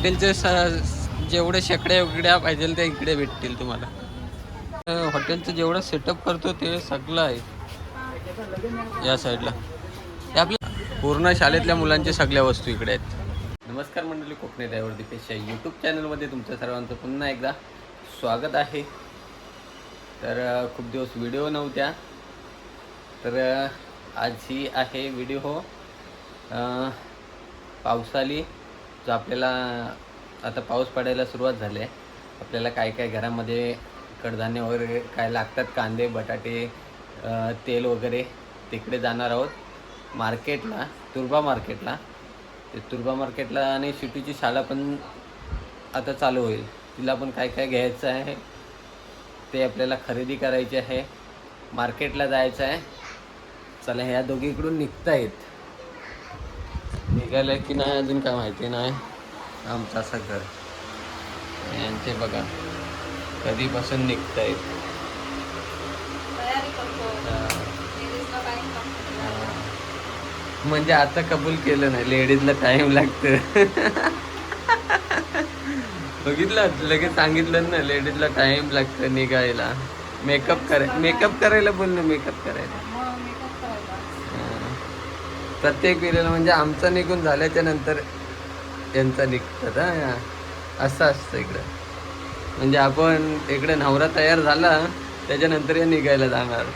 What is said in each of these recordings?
हॉटेलचे जेवढे शेकड्या उकड्या पाहिजे ते इकडे भेटतील तुम्हाला. हॉटेलचं जेवढं सेटअप करतो ते सगळं आहे. या साईडला ते आपल्या पूर्ण शाळेतल्या मुलांच्या सगळ्या वस्तू इकडे आहेत. नमस्कार मंडळी कोकणी ड्रायव्हर दीपेश यूट्यूब चॅनलमध्ये तुमच्या सर्वांचं पुन्हा एकदा स्वागत आहे. तर खूप दिवस व्हिडिओ नव्हत्या. तर आज ही आहे व्हिडिओ अं, पावसाळी जो आपल्याला आता पाऊस पडायला सुरुवात झाली आहे. आपल्याला काय काय घरामध्ये कडधान्य वगैरे काय लागतात? कांदे बटाटे तेल वगैरे तिकडे जाणार आहोत. मार्केटला तुर्बा मार्केटला. ते तुर्बा मार्केटला आणि शिटूची शाळा पण आता चालू होईल. तिला पण काय काय घ्यायचं आहे ते आपल्याला खरेदी करायची आहे. मार्केटला जायचं आहे. चला ह्या दोघीकडून निघतायत. निघालं की नाही अजून काय माहिती नाही. आमचं असं घर. यांचे बघा कधीपासून टाइम लागतो म्हणजे आता कबूल केलं नाही लेडीजला टाइम लागतं बघितलं लगेच सांगितलं ना लेडीजला टाइम लागतं निघायला. मेकअप कराय मेकअप करायला बोल ना मेकअप करायला मग मेकअप करायला हा. प्रत्येक वेळेला म्हणजे आमचं निघून झाल्याच्यानंतर यांचा निघतात हा. असं असतं इकडं. म्हणजे आपण इकडे नवरा तयार झाला त्याच्यानंतर या निघायला जाणार.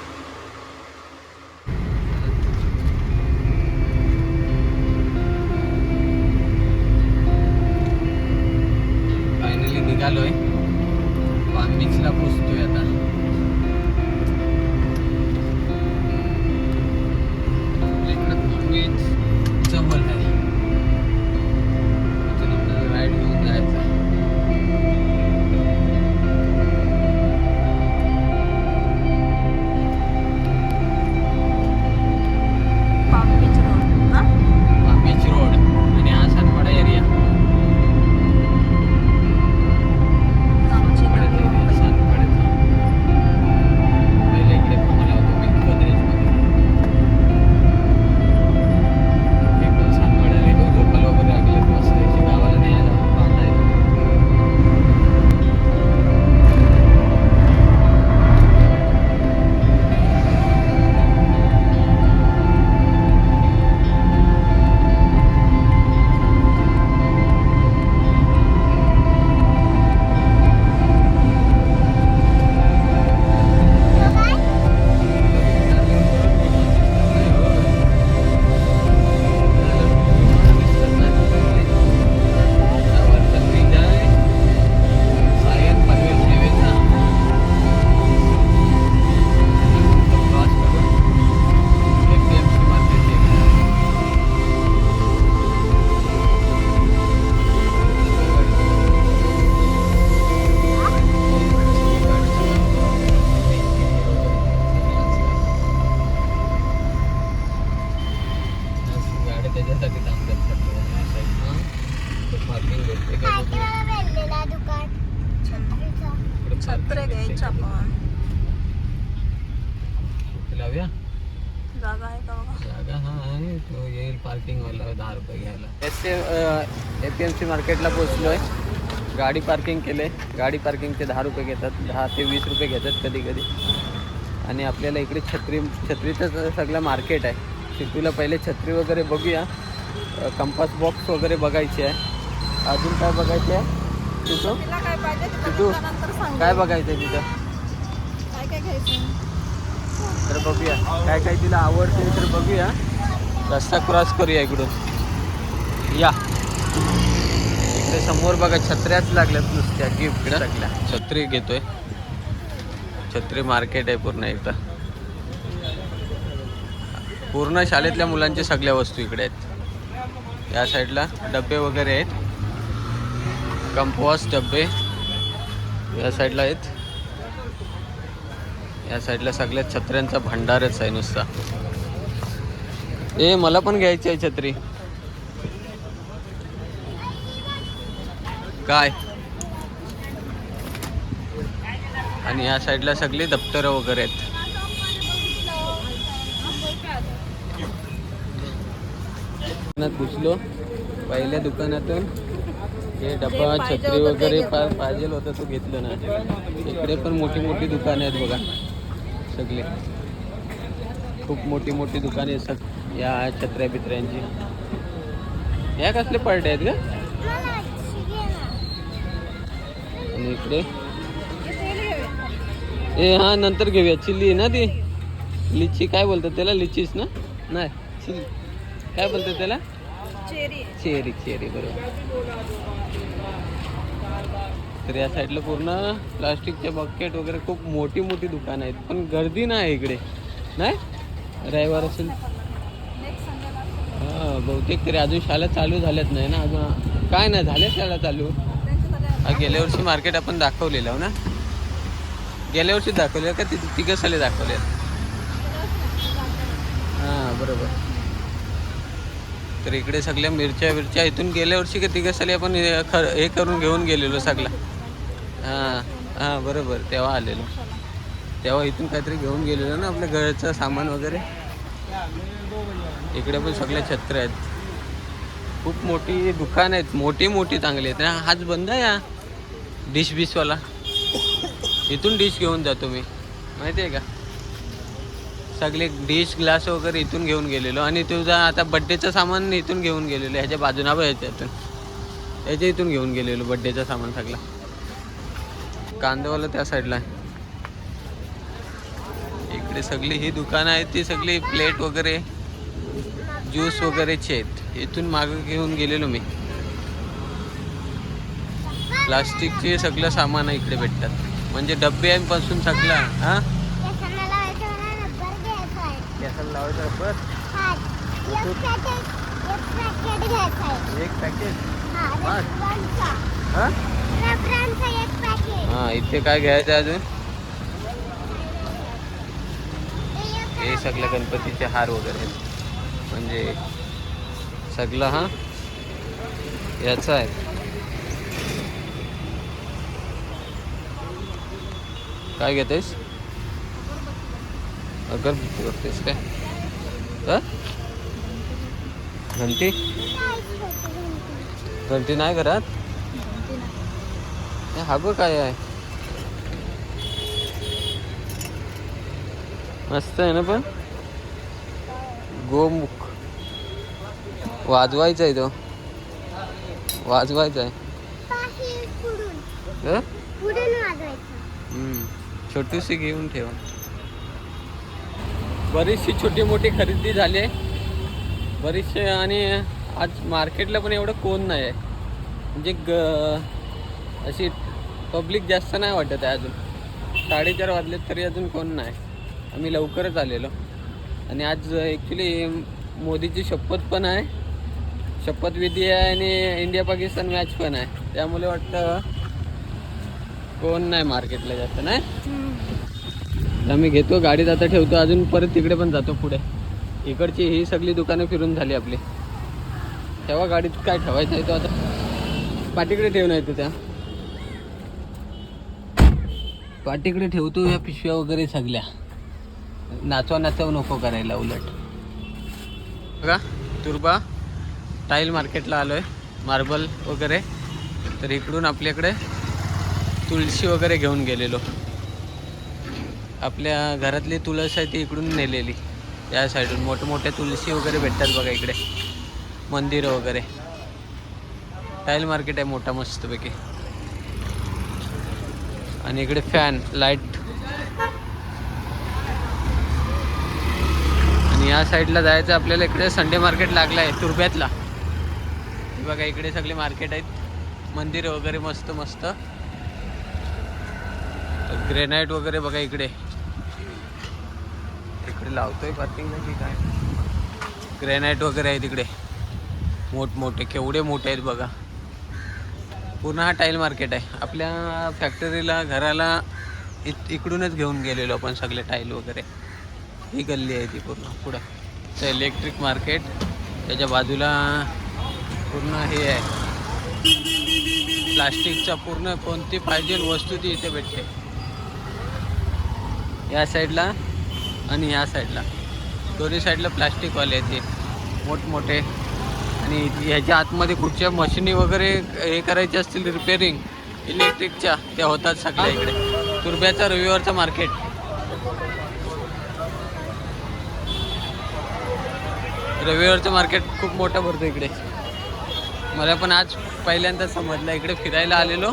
एम मार्केटला पोचलो आहे गाडी पार्किंग केले गाडी पार्किंगचे दहा रुपये घेतात. दहा ते वीस रुपये घेतात कधी कधी आणि आपल्याला इकडे छत्री छत्रीचं सगळं मार्केट आहे. शिटूला पहिले छत्री वगैरे बघूया. कंपास बॉक्स वगैरे बघायचे आहे. अजून काय बघायचे आहे? तिथं तिला काय बघायचं आहे तिथं काय काय घ्यायचं तर बघूया. काय काय तिला आवडते तर बघूया. रस्ता क्रॉस करूया इकडून. या. इकडे समोर बघा छत्र्याच लागल्यात नुसत्या गिफ्ट सगळ्या. छत्री घेतोय. छत्री मार्केट आहे पूर्ण एकदा पूर्ण शाळेतल्या मुलांच्या सगळ्या वस्तू इकडे आहेत. या साईडला डबे वगैरे आहेत. कंपॉस डबे या साईडला आहेत. या साईडला सगळ्या छत्र्यांचा भंडारच आहे नुसता. ए मला पण घ्यायची आहे छत्री. काय? आणि या साईडला सगळी दप्तरं वगैरे आहेत. दुकानात घुसलो. पहिल्या दुकानातून हे पाहिजे छत्री वगैरे पाहिजे होतं तो घेतलं ना. इकडे पण मोठी मोठी दुकाने आहेत बघा. सगळे. खूप मोठी मोठी दुकाने आहेत सग या छत्र्या बित्र्यांची. या कसले पडले आहेत का आणि इकडे. ए हा नंतर घेऊया. चिल्ली ना ती? लिची काय बोलतात त्याला? लिचीस ना? नाही चिल्ली. काय बोलतात त्याला? चेरी. चेरी चेरी बरोबर. तर या साईडला पूर्ण प्लास्टिकचे बकेट वगैरे खूप मोठी मोठी दुकानं आहेत. पण गर्दी नाही इकडे. नाही? रविवार असेल. हा बहुतेक तरी अजून शाळा चालू झाल्यात नाही ना? अजून काय नाही झाल्या शाळा चालू. गेल्या वर्षी मार्केट आपण दाखवलेलं हो ना? गेल्या वर्षी दाखवले का? तिथे तिघं साले दाखवले हां बरोबर. तर इकडे सगळ्या मिरच्या विरच्या इथून गेल्या वर्षी का तिघं साली आपण खर ख- हे करून घेऊन गेलेलो सगळा? हां हां बरोबर. तेव्हा आलेलो. तेव्हा इथून काहीतरी घेऊन गेलेलो ना आपल्या घरचं सामान वगैरे? इकडे पण सगळ्या छत्र आहेत. खूप मोठी दुकान आहेत. मोठी मोठी चांगली आहेत. हाच बंद आहे या डिश बिशवाला इथून डिश घेऊन जातो मी. माहिती आहे का? सगळे डिश ग्लास वगैरे इथून घेऊन गेलेलो. आणि तुझा आता बड्डेचं सामान इथून घेऊन गेलेलो. ह्याच्या बाजून बघ ह्याच्यातून. ह्याच्या इथून घेऊन गेलेलो बड्डेचं सामान सगळं. कांदेवाला त्या साईडला आहे. इकडे सगळी ही दुकानं आहेत ती सगळी प्लेट वगैरे ज्यूस वगैरेचे आहेत. इथून मागं घेऊन गेलेलो मी. प्लास्टिकचे सगळं सामान इकडे भेटतात. म्हणजे डब्यांपासून सगळं हा? गॅसाला लावायचं एक पॅकेट हा हा. इथे काय घ्यायचं आहे अजून? हे सगळं गणपतीचे हार वगैरे. आहेत. म्हणजे सगळं हा? याचा आहे. काय घेतेस? अगरबत्ती बघतेस काय? हा? घंटी? घंटी नाही घरात? हे बघ काय आहे? मस्त आहे ना पण? गोमुख. वाजवायचा आहे तो. वाजवायचा आहे? हम्म. छोटीशी घेऊन ठेवा. बरीचशी छोटी मोठी खरेदी झाली आहे. बरीचशे आणि आज मार्केटला पण एवढं कोण नाही आहे म्हणजे ग अशी पब्लिक जास्त नाही वाटत आहे अजून. साडेचार वाजलेत तरी अजून कोण नाही. आम्ही लवकरच आलेलो. आणि आज ॲक्च्युली मोदीची शपथ पण आहे. शपथविधी आहे आणि इंडिया पाकिस्तान मॅच पण आहे. त्यामुळे वाटतं कोण नाही मार्केटला जास्त नाही? आम्ही घेतो गाडीत आता ठेवतो अजून परत तिकडे पण जातो पुढे. इकडची ही सगळी दुकानं फिरून झाली आपली. तेव्हा गाडीत काय ठेवायचं आहे तो आता. पाठीकडे ठेवून येतो त्या. पाठीकडे ठेवतो या पिशव्या वगैरे सगळ्या. नाचवा नाचव नको करायला उलट. बघा तुरबा टाईल मार्केटला आलोय मार्बल वगैरे. तर इकडून आपल्याकडे तुळशी वगैरे घेऊन गेलेलो. आपल्या घरातली तुळस आहे ती इकडून नेलेली. या साईडून. मोठ्या तुळशी वगैरे भेटतात बघा इकडे. मंदिरं वगैरे. टाईल मार्केट आहे मोठा मस्तपैकी. आणि इकडे फॅन लाइट. आणि या साईडला जायचं आपल्याला इकडे संडे मार्केट लागलं आहे तुरब्यातला बघा इकडे सगळे मार्केट आहेत. मंदिरं वगैरे मस्त मस्त. ग्रेनाईट वगैरे बघा इकडे. इकडे लावतोय पार्किंगला की काय ग्रेनाईट वगैरे आहे तिकडे. मोठमोठे केवढे मोठे आहेत बघा. पूर्ण हा टाईल मार्केट आहे. आपल्या फॅक्टरीला घराला इत इकडूनच घेऊन गेलेलो आपण सगळे टाईल वगैरे. ही गल्ली आहे ती पूर्ण. पुढं. इलेक्ट्रिक मार्केट त्याच्या बाजूला पूर्ण हे आहे. प्लास्टिकचा पूर्ण कोणती पाहिजे वस्तू ती इथे भेटते. या साईडला आणि ह्या साईडला. दोन्ही साईडला प्लास्टिकवाले आहेत हे मोठमोठे. आणि ह्याच्या आतमध्ये कुठच्या मशिनी वगैरे हे करायचे असतील रिपेरिंग इलेक्ट्रिकच्या त्या होतात सगळ्या इकडे. तुरब्याचा रविवारचं मार्केट रविवारचं मार्केट खूप मोठं भरतं इकडे. मला पण आज पहिल्यांदा समजलं इकडे फिरायला आलेलो.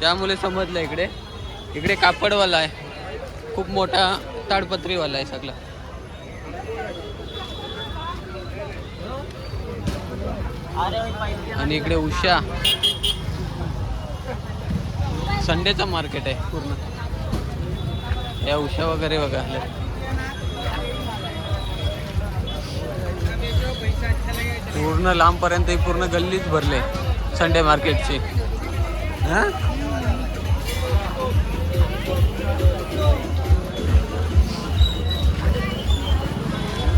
त्यामुळे समजलं इकडे. इकडे कापडवाला आहे. खूप मोठा ताडपत्रीवाला आहे सगळा. आणि इकडे उषा. संडेचं मार्केट आहे पूर्ण. या उषा वगैरे बघा. पूर्ण लांबपर्यंत ही पूर्ण गल्लीच भरले संडे मार्केटची. हां?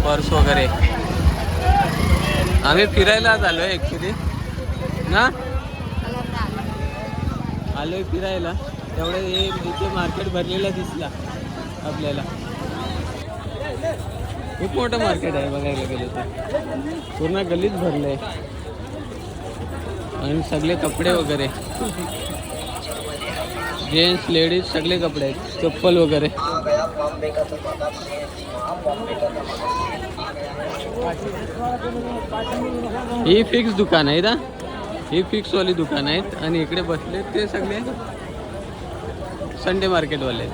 पर्स वगैरे. आम्ही फिरायला आलोय ॲक्च्युली ना? आलोय फिरायला. तेवढं हे इथे मार्केट भरलेलं दिसला आपल्याला. खूप मोठं मार्केट आहे बघायला गेलं तर. पूर्ण गल्लीच आहे आणि सगळे कपडे वगैरे. जेंट्स लेडीज सगळे कपडे आहेत. चप्पल वगैरे. ही फिक्स दुकान आहे ना? ही फिक्सवाली दुकान आहेत. आणि इकडे बसले ते सगळे संडे मार्केटवाले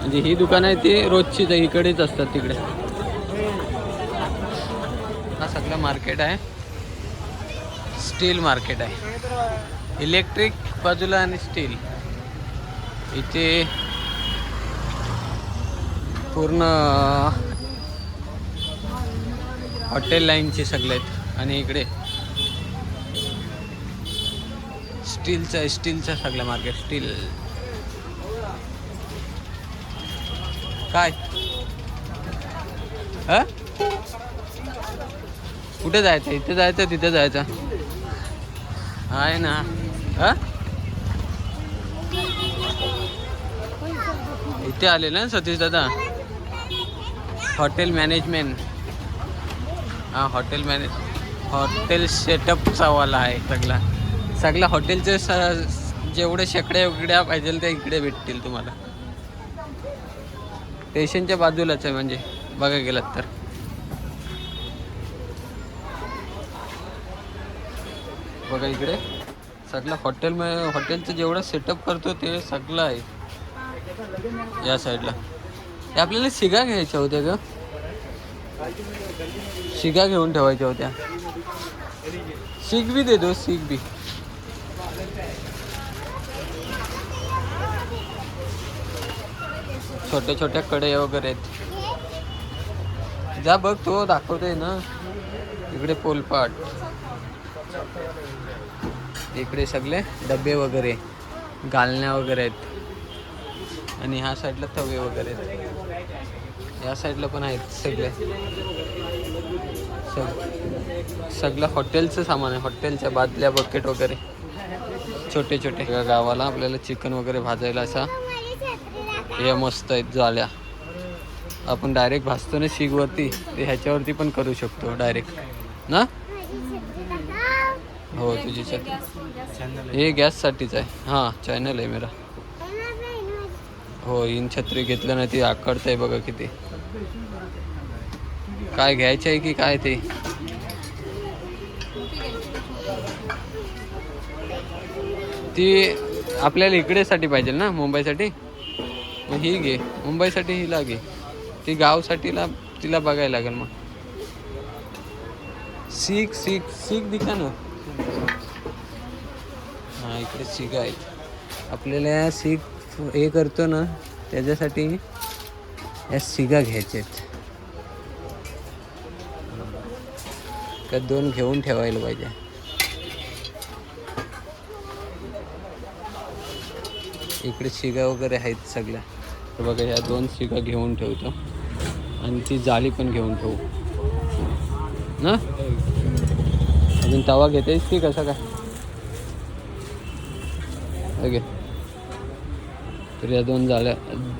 म्हणजे ही दुकान आहे ती रोजचीच आहे इकडेच असतात तिकडे. हा सगळं मार्केट आहे. स्टील मार्केट आहे. इलेक्ट्रिक बाजूला आणि स्टील इथे पूर्ण हॉटेल लाईनचे सगळे आहेत. आणि इकडे स्टीलचं स्टीलचं सगळं मार्केट स्टील काय? हा कुठे जायचं? इथे जायचं तिथे जायचं. आहे ना. हा इथे आले ना सतीश दादा? Hotel management. हां हॉटेल मॅनेज हॉटेल सेटअपचा वाला आहे सगळा. सगळ्या हॉटेलचे स जेवढे शेकड्या वेगड्या पाहिजे ते इकडे भेटतील तुम्हाला. स्टेशनच्या बाजूलाच आहे म्हणजे बघा गेलात तर. बघा इकडे. सगळं हॉटेल हॉटेलचं जेवढं सेटअप करतो ते सगळं आहे. या साईडला. आपल्याला शिगा घ्यायच्या होत्या ग. शिगा घेऊन ठेवायच्या होत्या. शिग बी देतो शिग बी छोट्या छोट्या कडे वगैरे आहेत. जा बघ तो दाखवतोय ना. इकडे पोलपाट. इकडे सगळे डबे वगैरे घालण्या वगैरे आहेत. आणि ह्या साईडला तवे वगैरे आहेत. या साईडला पण आहेत सगळे. सग सगळं हॉटेलचं सामान आहे हॉटेलच्या बादल्या बकेट वगैरे. छोटे छोटे. गावाला आपल्याला चिकन वगैरे भाजायला असा. हे मस्त आहेत जाळ्या आपण डायरेक्ट भाजतो ना शिगवरती ते ह्याच्यावरती पण करू शकतो डायरेक्ट ना? हो तुझी छत्री हे गॅससाठीच आहे. हां चॅनल आहे मेरा. हो इन छत्री घेतलं ना ती आकडत आहे बघा किती. काय घ्यायचं आहे की काय ते? ती आपल्याला इकडेसाठी पाहिजे ना मुंबईसाठी? मग ही घे मुंबईसाठी हिला घे. ती गावसाठीला तिला बघायला लागेल मग. सीख सीख सीख दिखा ना. हा इकडे सीख आहेत. आपल्याला सीख हे करतो ना त्याच्यासाठी या सिगा घ्यायच्या आहेत का दोन घेऊन ठेवायला पाहिजे. इकडे शिगा वगैरे आहेत सगळ्या. तर बघा ह्या दोन शिगा घेऊन ठेवतो. आणि ती जाळी पण घेऊन ठेवू. ना? अजून तवा घेतेस की कसं काय? ओके. तर या दोन जाळ्या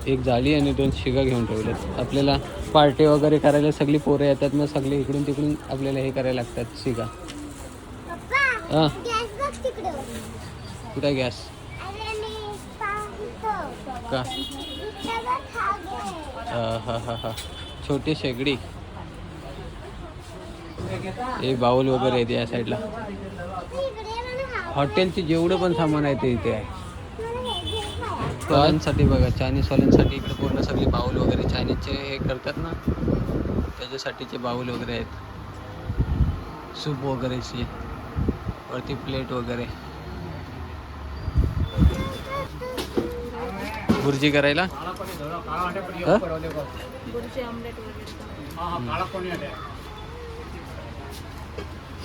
एक जाळी आणि दोन शिगा घेऊन ठेवल्यात. आपल्याला पार्टी वगैरे करायला सगळी पोरं येतात मग सगळे इकडून तिकडून आपल्याला हे करायला लागतात शिगा. हां? कुठं गॅस? का? हा हा हा हा छोटी शेगडी. हे बाऊल वगैरे आहेत या साईडला. हॉटेलचे जेवढं पण सामान आहे ते इथे आहे. वाल्यांसाठी बघा चायनीज वाल्यांसाठी इकडे पूर्ण सगळे बाऊल वगैरे चायनीजचे हे करतात ना. त्याच्यासाठीचे बाऊल वगैरे आहेत. सूप वगैरेची वरती प्लेट वगैरे. भुर्जी करायला?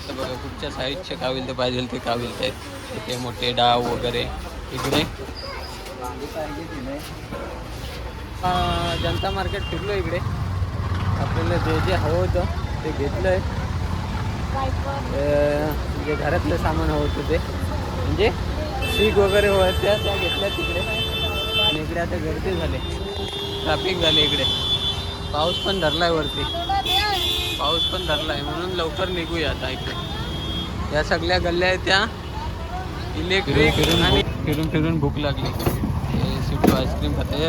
तर बघा कुठच्या साईजचे काविल ते पाहिजे ते काविल ते. मोठे डाव वगैरे इकडे. जनता मार्केट फिरलो इकडे. आपल्याला जे जे हवं होतं ते घेतलं आहे म्हणजे घरातलं सामान हवं होतं ते. म्हणजे सीग वगैरे होत त्या त्या घेतल्या तिकडे. आणि इकडे आता गर्दी झाले. ट्रॅफिक झाले इकडे. पाऊस पण धरलाय वरती. पाऊस पण धरला आहे म्हणून लवकर निघूया आता इकडे. या सगळ्या गल्ल्या आहेत त्या. इलेक्ट्रिक आणि फिरून फिरून भूक लागली. हे आईस्क्रीम खाते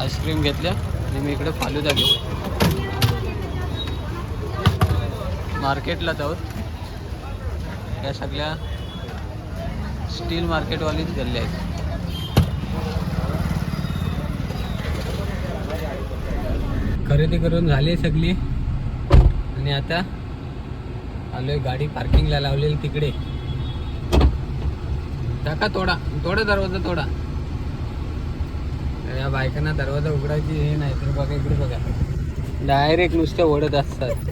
आईस्क्रीम घेतल्या आणि मी इकडे फालुदा घेतो मार्केटला जाऊत या सगळ्या स्टील मार्केटवालीच गल्ल्या आहेत. खरेदी करून झाली सगळी. आणि आता आलोय गाडी पार्किंगला लावलेली तिकडे. टाका थोडा थोडा दरवाजा थोडा या बायकांना दरवाजा उघडायची हे नाही तर बघा इकडे बघा. डायरेक्ट नुसते ओढत असतात.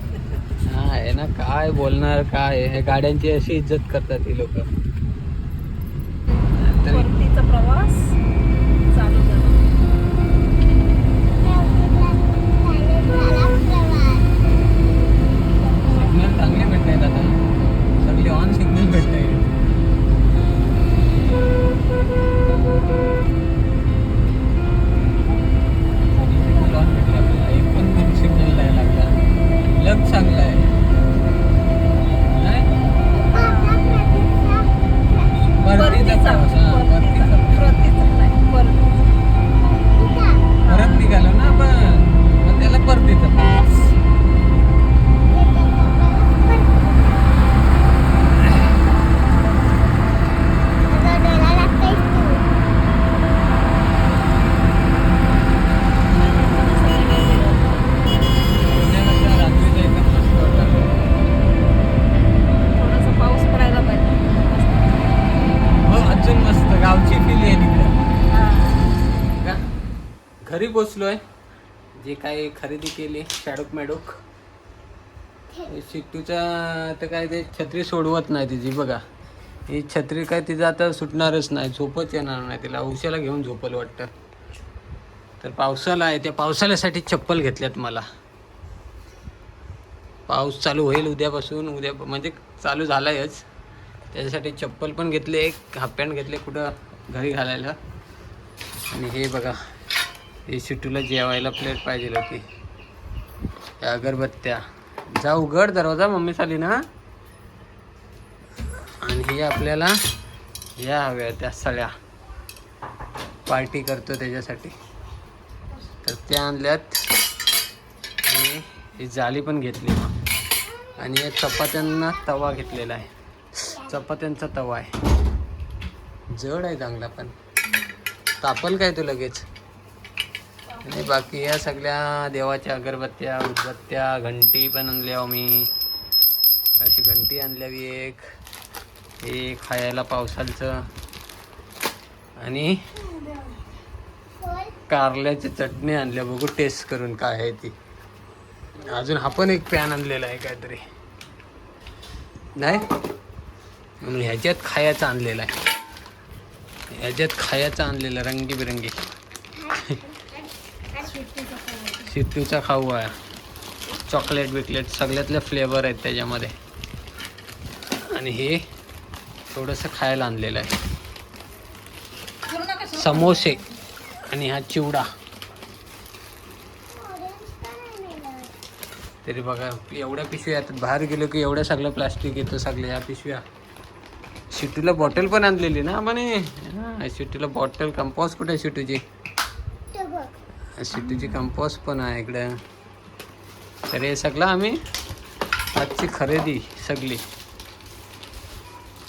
हा आहे ना काय बोलणार काय? हे गाड्यांची अशी इज्जत करतात ही लोक. घरी पोचलोय जे काही खरेदी केली शॅडोक मॅडोक. शिट्टूचा तर काय ते छत्री सोडवत नाही तिची बघा. ही छत्री काय तिचं आता सुटणारच नाही झोपच येणार नाही तिला. उशाला घेऊन झोपल वाटतं. तर पावसाला आहे त्या पावसाळ्यासाठी चप्पल घेतल्यात मला. पाऊस चालू होईल उद्यापासून उद्या म्हणजे चालू झालायच. त्याच्यासाठी चप्पल पण घेतले एक हाफ पॅन्ट घेतले कुठं घरी घालायला. आणि हे बघा. हे शिटूला जेवायला प्लेट पाहिजे होती. अगरबत्त्या. जा उघड दरवाजा मम्मी चाली ना? आणि हे आपल्याला या हव्या त्या सळ्या. पार्टी करतो त्याच्यासाठी. तर त्या आणल्यात. आणि ही जाळी पण घेतली. आणि या चपात्यांना तवा घेतलेला आहे. चपात्यांचा तवा आहे. जड आहे चांगला पण. तापल काय तू लगेच? आणि बाकी या सगळ्या देवाच्या अगरबत्त्या उदबत्त्या घंटी पण आणल्या मी अशी घंटी आणल्यावी एक. हे खायला पावसालचं आणि कारल्याची चटणी आणल्या. बघू टेस्ट करून काय आहे ती. अजून हा पण एक पॅन आणलेला आहे काहीतरी. नाही? म्हणून ह्याच्यात खायचं आणलेला आहे. ह्याच्यात खायचं आणलेलं रंगीबिरंगी. शिट्टूचा खाऊ आहे. चॉकलेट बिकलेट सगळ्यातले फ्लेवर आहेत त्याच्यामध्ये. आणि हे थोडंसं खायला आणलेलं आहे. समोसे आणि हा चिवडा. तरी बघा एवढ्या पिशव्या येतात बाहेर गेलो की एवढ्या सगळं प्लास्टिक येतं सगळं या पिशव्या. शिटूला बॉटल पण आणलेली ना म्हणे. शिटूला बॉटल कंपॉस कुठे आहे शिटूची शिटूची कंपॉस पण आहे इकडं. तर हे सगळं आम्ही आजची खरेदी सगळी.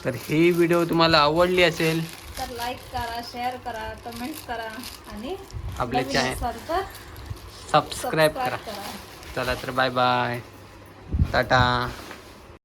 तर ही व्हिडिओ तुम्हाला आवडली असेल तर लाईक करा शेअर करा कमेंट करा आणि आपल्या नवीन चॅनल सबस्क्राईब करा. करा. चला तर बाय बाय टाटा.